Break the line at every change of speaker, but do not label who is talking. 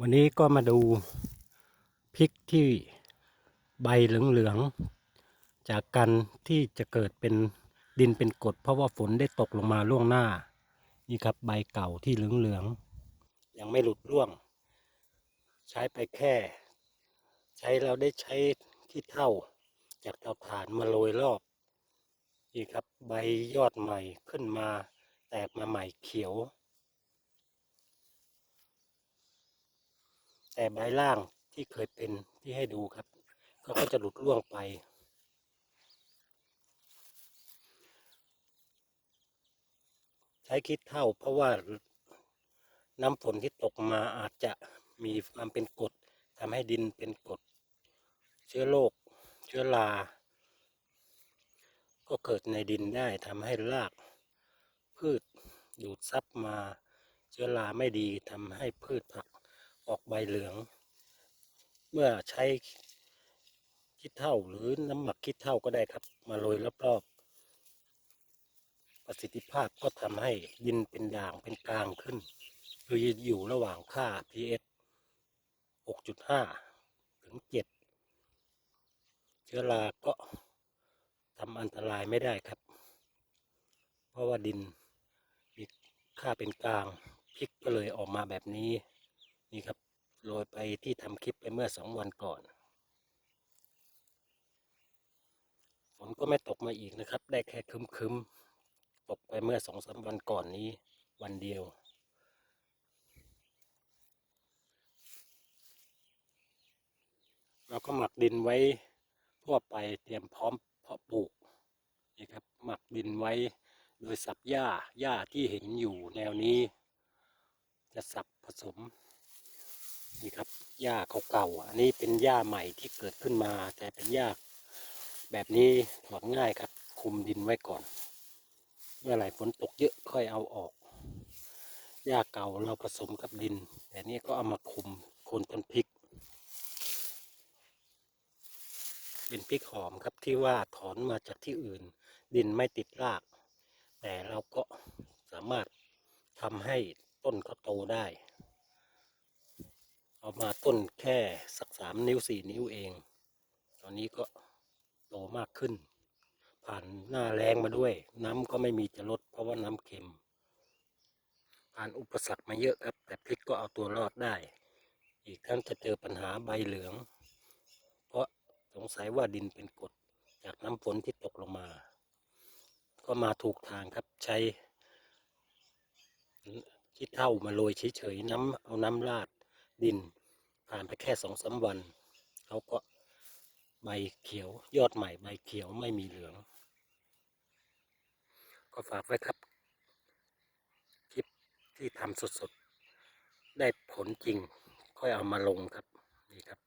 วันนี้ก็มาดูพริกที่ใบเหลืองๆจากการที่จะเกิดเป็นดินเป็นกรดเพราะว่าฝนได้ตกลงมาล่วงหน้า นี่ครับใบเก่าที่เหลืองๆยังไม่หลุดร่วง ใช้ไปแค่ ใช้เราได้ใช้ที่เท่า จากเตาถ่านมาโรยรอบนี่ครับใบยอดใหม่ขึ้นมา แตกมาใหม่เขียว แต่ใบล่างที่เคยเป็นที่ให้ดูครับก็จะหลุดร่วงไปใช้คิดเท่าเพราะว่าน้ำฝนที่ตกมาอาจจะมีความเป็นกรดทำให้ดินเป็นกรดเชื้อโรคเชื้อราก็เกิดในดินได้ทำให้ราก พืชดูดซับมา เชื้อราไม่ดีทำให้พืชผัก ออกใบเหลือง เมื่อใช้คิดเท่าหรือน้ำหมักคิดเท่าก็ได้ครับ มาโรยรอบๆประสิทธิภาพก็ทำให้ดินเป็นด่างเป็นกลางขึ้น คืออยู่ระหว่างค่า pH 6.5 ถึง 7 เชื้อราก็ทำอันตรายไม่ได้ครับ เพราะว่าดินมีค่าเป็นกลางพริกก็เลยออกมาแบบนี้ นี่ครับโรยไปที่ทำคลิปไปเมื่อสองวันก่อนฝนก็ไม่ตกมาอีกนะครับ ได้แค่คึมๆตกไปเมื่อสองสามวันก่อนนี้ วันเดียว เราก็หมักดินไว้ทั่วไปเตรียมพร้อมเพาะปลูกนี่ครับหมักดินไว้โดยสับหญ้าหญ้าที่เห็นอยู่แนวนี้ จะสับผสม นี่ครับหญ้าเก่าๆอันนี้เป็นหญ้าใหม่ที่เกิดขึ้นมา แต่เป็นหญ้าแบบนี้ถอนง่ายครับ คุมดินไว้ก่อน เมื่อไหร่ฝนตกเยอะค่อยเอาออกหญ้าเก่าเราผสมกับดิน แต่นี่ก็เอามาคุมโคนต้นพริก เป็นพริกหอมครับที่ว่าถอนมาจากที่อื่น ดินไม่ติดราก แต่เราก็สามารถทำให้ต้นเขาโตได้ เอามาต้นแค่สักสามนิ้วสี่นิ้วเอง ตอนนี้ก็โตมากขึ้น ผ่านหน้าแรงมาด้วย น้ำก็ไม่มีจะลดเพราะว่าน้ำเค็ม ผ่านอุปสรรคมาเยอะครับ แต่พริกก็เอาตัวรอดได้ อีกทั้งจะเจอปัญหาใบเหลือง เพราะสงสัยว่าดินเป็นกรดจากน้ำฝนที่ตกลงมา ก็มาถูกทางครับใช้ขี้เท่ามาโรยเฉยๆน้ำเอาน้ำราด ดินผ่านไปแค่สองสามวันเขาก็ใบเขียวยอดใหม่ใบเขียวไม่มีเหลือง ก็ฝากไว้ครับ คลิปที่ทำสดๆ ได้ผลจริง ค่อยเอามาลงครับ นี่ครับ